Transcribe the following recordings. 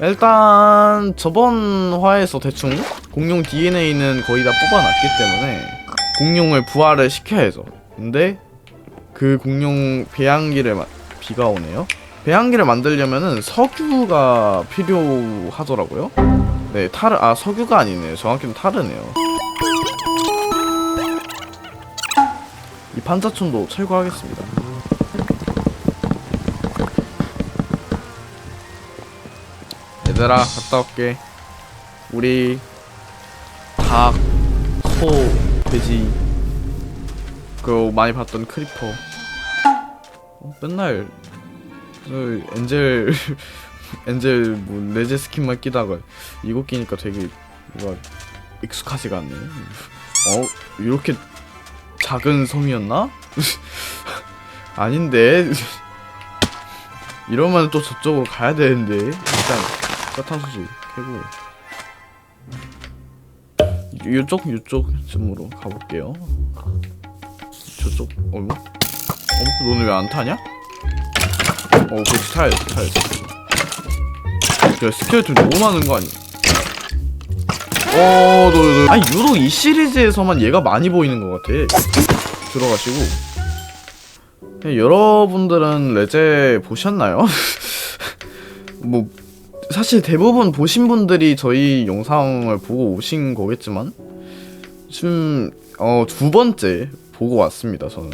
일단 저번 화에서 대충 공룡 DNA는 거의 다 뽑아놨기 때문에 공룡을 부활을 시켜야죠. 근데 그 공룡 배양기를 마- 비가 오네요. 배양기를 만들려면은 석유가 필요하더라고요. 네, 타르 아 석유가 아니네요. 정확히는 타르네요. 이 판자촌도 철거하겠습니다. 얘들아 갔다 올게. 우리 닭, 소, 돼지 그 많이 봤던 크리퍼. 어, 맨날 그 엔젤 엔젤 뭐 레제 스킨만 끼다가 이거 끼니까 되게 뭐가 익숙하지가 않네. 어 이렇게 작은 섬이었나? 아닌데 이러면 또 저쪽으로 가야 되는데 일단 사탕수수 캐고 이쪽 이쪽쯤으로 가볼게요. 저쪽 어머 어 너는 왜 안 타냐? 어 그렇지 타야지 타야지. 야 스켈레톤 너무 많은 거 아니야? 어, 너, 너. 아니, 유독 이 시리즈에서만 얘가 많이 보이는 것 같아. 들어가시고. 여러분들은 레제 보셨나요? 뭐, 사실 대부분 보신 분들이 저희 영상을 보고 오신 거겠지만, 지금, 어, 두 번째 보고 왔습니다, 저는.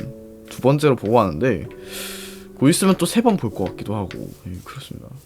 두 번째로 보고 왔는데, 곧 있으면 또 세 번 볼 것 같기도 하고, 예, 그렇습니다.